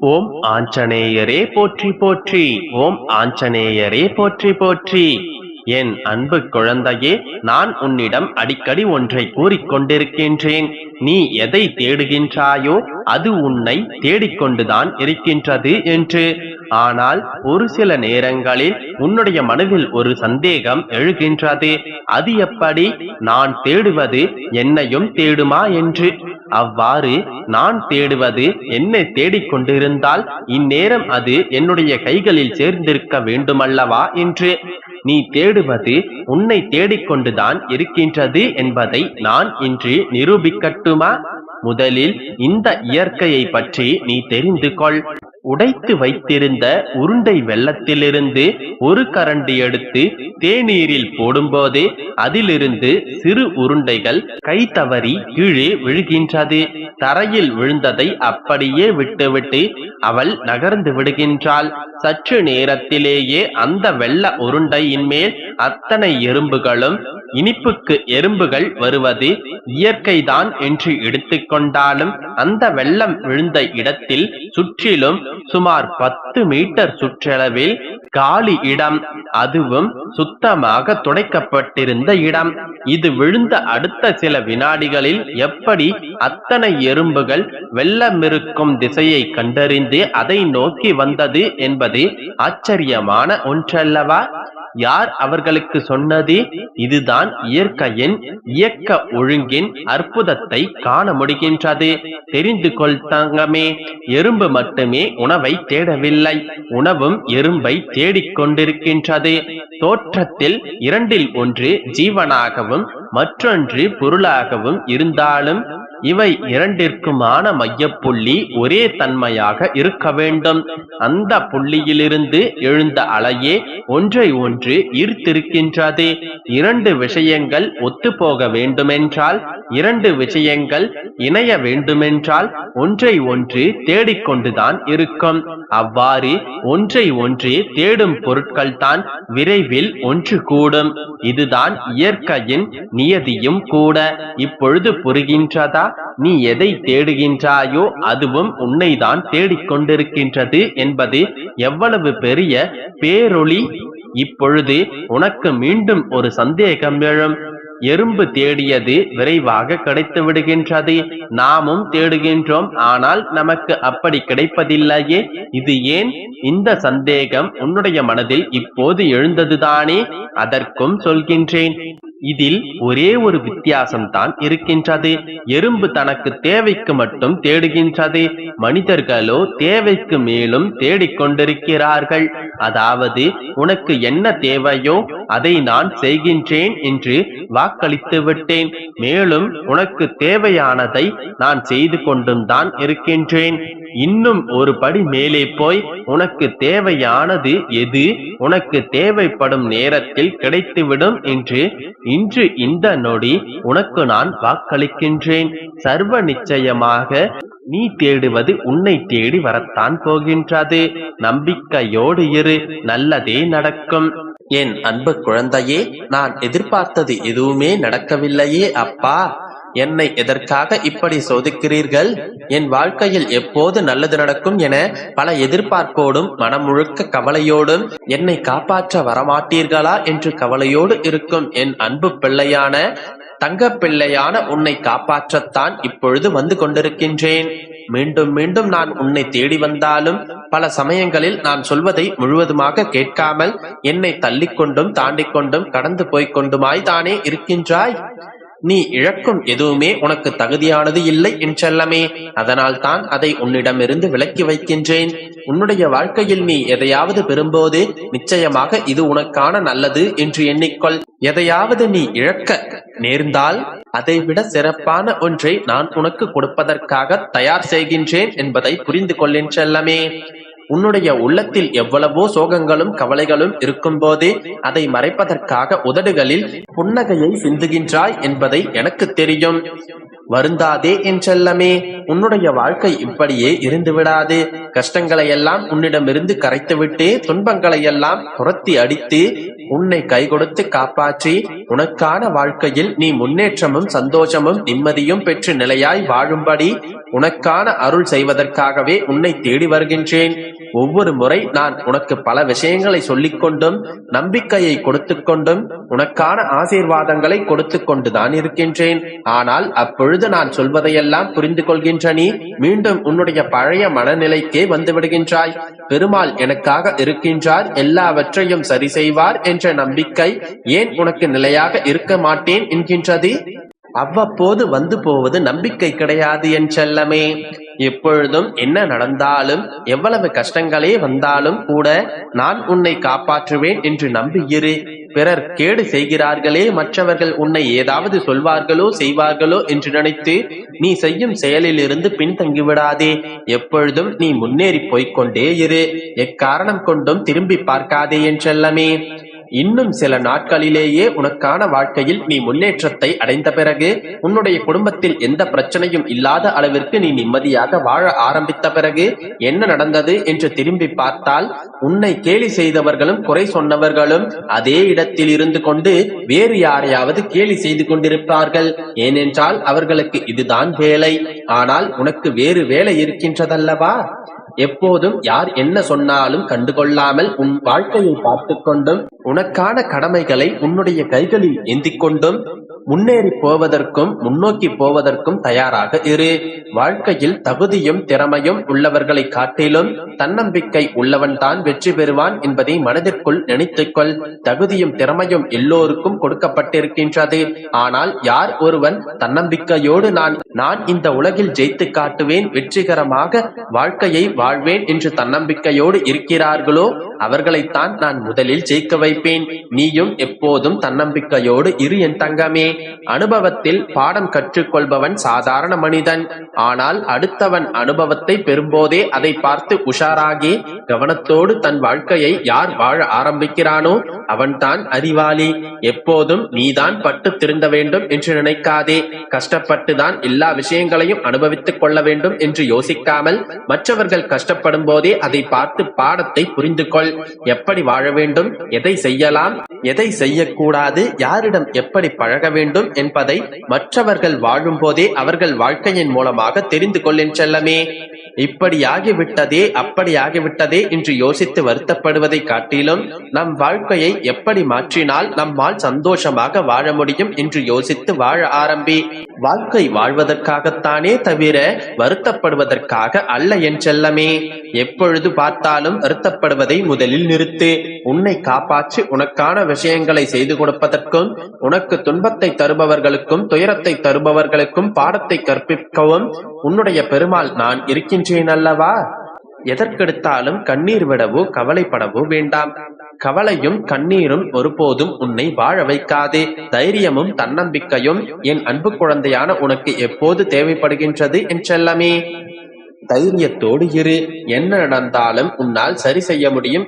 ஓம் ஆஞ்சநேயரே போற்றி போற்றி. ஓம் ஆஞ்சநேயரே போற்றி போற்றி. என் அன்பு குழந்தையே நான் உன்னிடம் அடிக்கடி ஒன்றை கூறிக்கொண்டிருக்கின்றேன். நீ எதை தேடுகின்றாயோ அது உன்னை தேடிக்கொண்டுதான் இருக்கின்றது என்று. ஆனால் ஒரு சில நேரங்களில் உன்னுடைய மனதில் ஒரு சந்தேகம் எழுகின்றது. அது எப்படி நான் தேடுவது என்னையும் தேடுமா என்று. அவ்வாறு நான் தேடுவது என்னை தேடிக்கொண்டிருந்தால் இந்நேரம் அது என்னுடைய கைகளில் சேர்ந்திருக்க வேண்டுமல்லவா என்று. நீ தேடுவது உன்னை தேடிக்கொண்டுதான் இருக்கின்றது என்பதை நான் இன்று நிரூபிக்கட்டுமா? முதலில் இந்த இயற்கையை பற்றி நீ தெரிந்து கொள். உடைத்து வைத்திருந்த உருண்டை வெள்ளத்திலிருந்து ஒரு கரண்டி எடுத்து தேநீரில் போடும்போது அதிலிருந்து சிறு உருண்டைகள் கை தவறி கீழே விழுகின்றது. தரையில் விழுந்ததை அப்படியே விட்டுவிட்டு அவள் நகர்ந்து விடுகின்றாள். சற்று நேரத்திலேயே அந்த வெள்ள உருண்டையின் மேல் அத்தனை எறும்புகளும் இனிப்புக்கு எறும்புகள் வருவது இயற்கைதான் என்று எடுத்துக்கொண்டாலும் அந்த வெள்ளம் விழுந்த இடத்தில் சுற்றிலும் சுமார் பத்து மீட்டர் சுற்றளவில் காலி இடம் அதுவும் சுத்தமாக துடைக்கப்பட்டிருந்த இடம். இது விழுந்த அடுத்த சில வினாடிகளில் எப்படி அத்தனை எறும்புகள் வெள்ளமிருக்கும் திசையை கண்டறிந்து அதை நோக்கி வந்தது என்பது ஆச்சரியமான ஒன்றல்லவா? யார் அவர்களுக்கு சொன்னது? இதுதான் இயற்கையின் இயக்க ஒழுங்கின் அற்புதத்தை காண முடிகின்றது. தெரிந்து கொள் தங்கமே எறும்பு மட்டுமே உணவை தேடவில்லை. உணவும் எறும்பை தேடிக்கொண்டிருக்கின்றது தோற்றத்தில் இரண்டில் ஒன்று ஜீவனாகவும் மற்றொன்று பொருளாகவும் இருந்தாலும் இவை இரண்டிற்குமான மையப்புள்ளி ஒரே தன்மையாக இருக்க வேண்டும். அந்த புள்ளியிலிருந்து எழுந்த அலையே ஒன்றை ஒன்று ஈர்த்திருக்கின்றது. இரண்டு விஷயங்கள் ஒத்துப்போக வேண்டுமென்றால் இரண்டு விஷயங்கள் இணைய வேண்டுமென்றால் ஒன்றை ஒன்று தேடிக்கொண்டுதான் இருக்கும். அவ்வாறு ஒன்றை ஒன்று தேடும் பொருட்கள் தான் விரைவில் ஒன்று கூடும். இதுதான் இயற்கையின் நியதியும் கூட. இப்பொழுது புரிகின்றதா? நீ எதை தேடுகின்றாயோ அதுவும் உன்னைதான் தேடிக்கொண்டிருக்கின்றது என்பது எவ்வளவு பெரிய பேரொளி. இப்பொழுது உனக்கு மீண்டும் ஒரு சந்தேகம் எழும். எறும்பு தேடியது விரைவாக கிடைத்து விடுகின்றது. நாமும் தேடுகின்றோம் ஆனால் நமக்கு அப்படி கிடைப்பதில்லையே. இது ஏன்? இந்த சந்தேகம் உன்னுடைய மனதில் இப்போது எழுந்ததுதானே? அதற்கும் சொல்கின்றேன். இதில் ஒரே ஒரு வித்தியாசம்தான் இருக்கின்றது. எறும்பு தனக்கு தேவைக்கு மட்டும் தேடுகின்றது. மனிதர்களோ தேவைக்கு மேலும் தேடிக்கொண்டிருக்கிறார்கள் அதாவது உனக்கு என்ன தேவையோ அதை நான் செய்கின்றேன் என்று வாக்களித்து விட்டேன். மேலும் உனக்கு தேவையானதை நான் செய்து கொண்டும் தான் இருக்கின்றேன். இன்னும் ஒரு படி மேலே போய் உனக்கு தேவையானது எது? உனக்கு தேவைப்படும் நேரத்தில் கிடைத்துவிடும் என்று இன்று இந்த நொடி உனக்கு நான் வாக்களிக்கின்றேன். சர்வ நிச்சயமாக நீ தேடுவது உன்னை தேடி வரத்தான் போகின்றது. நம்பிக்கையோடு இரு நல்லதே நடக்கும். என் அன்பு குழந்தையே நான் எதிர்பார்த்தது எதுவுமே நடக்கவில்லையே அப்பா. என்னை எதற்காக இப்படி சோதிக்கிறீர்கள்? என் வாழ்க்கையில் எப்போது நல்லது நடக்கும் என பல எதிர்பார்ப்போடும் மனம் முழுக்க கவலையோடும் என்னை காப்பாற்ற வரமாட்டீர்களா என்று கவலையோடு இருக்கும் என் அன்பு பிள்ளையான தங்க பிள்ளையான உன்னை காப்பாற்றத்தான் இப்பொழுது வந்து கொண்டிருக்கின்றேன். மீண்டும் மீண்டும் நான் உன்னை தேடி வந்தாலும் பல சமயங்களில் நான் சொல்வதை முழுவதுமாக கேட்காமல் என்னை தள்ளிக்கொண்டும் தாண்டிக் கொண்டும் கடந்து போய்க் கொண்டுமாய் தானே இருக்கின்றாய்? நீ இழக்கும் எதுவுமே உனக்கு தகுதியானது இல்லை என்றல்லமே அதனால் தான் அதை உன்னிடமிருந்து விலக்கி வைக்கின்றேன். உன்னுடைய வாழ்க்கையில் நீ எதையாவது பெறும்போது நிச்சயமாக இது உனக்கான நல்லது என்று எண்ணிக்கொள். எதையாவது நீ இழக்க நேர்ந்தால் அதைவிட சிறப்பான ஒன்றை நான் உனக்கு கொடுப்பதற்காக தயார் செய்கின்றேன் என்பதை புரிந்து கொள்ளேன் செல்லமே. உன்னுடைய உள்ளத்தில் எவ்வளவோ சோகங்களும் கவலைகளும் இருக்கும் போதே அதை மறைப்பதற்காக உதடுகளில் புன்னகையை சிந்துகின்றாய் என்பதை எனக்கு தெரியும். வருந்தாதே என் செல்லமே உன்னுடைய வாழ்க்கை இப்படியே இருந்து விடாது கஷ்டங்களை எல்லாம் உன்னிடமிருந்து கரைத்துவிட்டு துன்பங்களை எல்லாம் துரத்தி அடித்து உன்னை கை கொடுத்து காப்பாற்றி உனக்கான வாழ்க்கையில் நீ முன்னேற்றமும் சந்தோஷமும் நிம்மதியும் பெற்று நிலையாய் வாழும்படி உனக்கான அருள் செய்வதற்காகவே உன்னை தேடி வருகின்றேன். ஒவ்வொரு முறை நான் உனக்கு பல விஷயங்களை சொல்லிக் கொண்டும் நம்பிக்கையை கொடுத்து கொண்டும் உனக்கான ஆசீர்வாதங்களை கொடுத்து கொண்டுதான் இருக்கின்றேன். ஆனால் அப்பொழுது நான் சொல்வதையெல்லாம் புரிந்து கொள்கின்ற நீ மீண்டும் உன்னுடைய பழைய மனநிலைக்கே வந்து விடுகின்றாய். பெருமாள் எனக்காக இருக்கின்றார் எல்லாவற்றையும் சரி செய்வார் என்ற நம்பிக்கை ஏன் உனக்கு நிலையாக இருக்க மாட்டேன் என்கின்றது? அவ்வப்போது வந்து போவது நம்பிக்கை கிடையாது என் செல்லமே. எப்பொழுதும் என்ன நடந்தாலும் எவ்வளவு கஷ்டங்களே வந்தாலும் கூட நான் உன்னை காப்பாற்றுவேன் என்று நம்பியிரு. பிறர் கேடு செய்கிறார்களே மற்றவர்கள் உன்னை ஏதாவது சொல்வார்களோ செய்வார்களோ என்று நினைத்து நீ செய்யும் செயலில் இருந்து பின்தங்கி விடாதே எப்பொழுதும் நீ முன்னேறி போய்க்கொண்டே இரு. எக்காரணம் கொண்டும் திரும்பி பார்க்காதே என் செல்லமே இன்னும் சில நாட்களிலேயே உனக்கான வாழ்க்கையில் நீ முன்னேற்றத்தை அடைந்த பிறகு உன்னுடைய குடும்பத்தில் எந்த பிரச்சனையும் இல்லாத அளவிற்கு நீ நிம்மதியாக வாழ ஆரம்பித்த பிறகு என்ன நடந்தது என்று திரும்பி பார்த்தால் உன்னை கேலி செய்தவர்களும் குறை சொன்னவர்களும் அதே இடத்தில் இருந்து கொண்டு வேறு யாரையாவது கேலி செய்து கொண்டிருப்பார்கள். ஏனென்றால் அவர்களுக்கு இதுதான் வேலை. ஆனால் உனக்கு வேறு வேலை இருக்கின்றதல்லவா? எப்போதும் யார் என்ன சொன்னாலும் கண்டுகொள்ளாமல் உன் வாழ்க்கையை பார்த்து கொண்டும் உனக்கான கடமைகளை உன்னுடைய கைகளில் ஏந்திக் கொண்டும் முன்னேறி போவதற்கும் முன்னோக்கி போவதற்கும் தயாராக இரு. வாழ்க்கையில் தகுதியும் திறமையும் உள்ளவர்களை காட்டிலும் தன்னம்பிக்கை உள்ளவன் தான் வெற்றி பெறுவான் என்பதை மனதிற்குள் நினைத்துக்கொள் தகுதியும் திறமையும் எல்லோருக்கும் கொடுக்கப்பட்டிருக்கின்றது. ஆனால் யார் ஒருவன் தன்னம்பிக்கையோடு நான் நான் இந்த உலகில் ஜெயித்து காட்டுவேன் வெற்றிகரமாக வாழ்க்கையை வாழ்வேன் என்று தன்னம்பிக்கையோடு இருக்கிறார்களோ? அவர்களைத்தான் நான் முதலில் ஜெயிக்க வைப்பேன். நீயும் எப்போதும் தன்னம்பிக்கையோடு இரு என் தங்கமே. அனுபவத்தில் பாடம் கற்றுக்கொள்பவன் சாதாரண மனிதன். ஆனால் அடுத்தவன் அனுபவத்தை பெறும்போதே அதை பார்த்து உஷாராகி கவனத்தோடு தன் வாழ்க்கையை யார் வாழ ஆரம்பிக்கிறானோ அவன்தான் அறிவாளி. எப்போதும் நீதான் பட்டு திருந்த வேண்டும் என்று நினைக்காதே. கஷ்டப்பட்டுதான் எல்லா விஷயங்களையும் அனுபவித்துக் கொள்ள வேண்டும் என்று யோசிக்காமல் மற்றவர்கள் கஷ்டப்படும் போதே அதை பார்த்து பாடத்தை புரிந்து கொள். எப்படி வாழ வேண்டும்? எதை செய்யலாம்? எதை செய்யக்கூடாது? யாரிடம் எப்படி பழக வேண்டும் என்பதை மற்றவர்கள் வாழும் போதே அவர்கள் வாழ்க்கையின் மூலமாக தெரிந்து கொள்ளின் செல்லமே. இப்படியாகிவிட்டதே அப்படியாகிவிட்டதே என்று யோசித்து வருத்தப்படுவதை காட்டிலும் நம் வாழ்க்கையை எப்படி மாற்றினால் நம்மால் சந்தோஷமாக வாழ முடியும் என்று யோசித்து வாழ ஆரம்பி வாழ்க்கை வாழ்வதற்காகத்தானே தவிர வருத்தப்படுவதற்காக அல்ல என் செல்லமே. எப்பொழுது பார்த்தாலும் வருத்தப்படுவதை முதலில் நிறுத்து. உன்னை காப்பாற்றி உனக்கான விஷயங்களை செய்து கொடுப்பதற்கும் உனக்கு துன்பத்தை தருபவர்களுக்கும் துயரத்தை தருபவர்களுக்கும் பாடத்தை கற்பிக்கவும் உன்னுடைய பெருமாள் நான் இருக்கின்றேன் அல்லவா? எதற்கெடுத்தாலும் கண்ணீர் விடவோ கவலைப்படவோ வேண்டாம். கவலையும் கண்ணீரும் ஒருபோதும் உன்னை வாழ வைக்காதே. தைரியமும் தன்னம்பிக்கையும் என் அன்பு குழந்தையான உனக்கு எப்போது தேவைப்படுகின்றது என் செல்லமே. தைரியத்தோடு இரு. என்ன நடந்தாலும் உன்னால் சரி செய்ய முடியும்.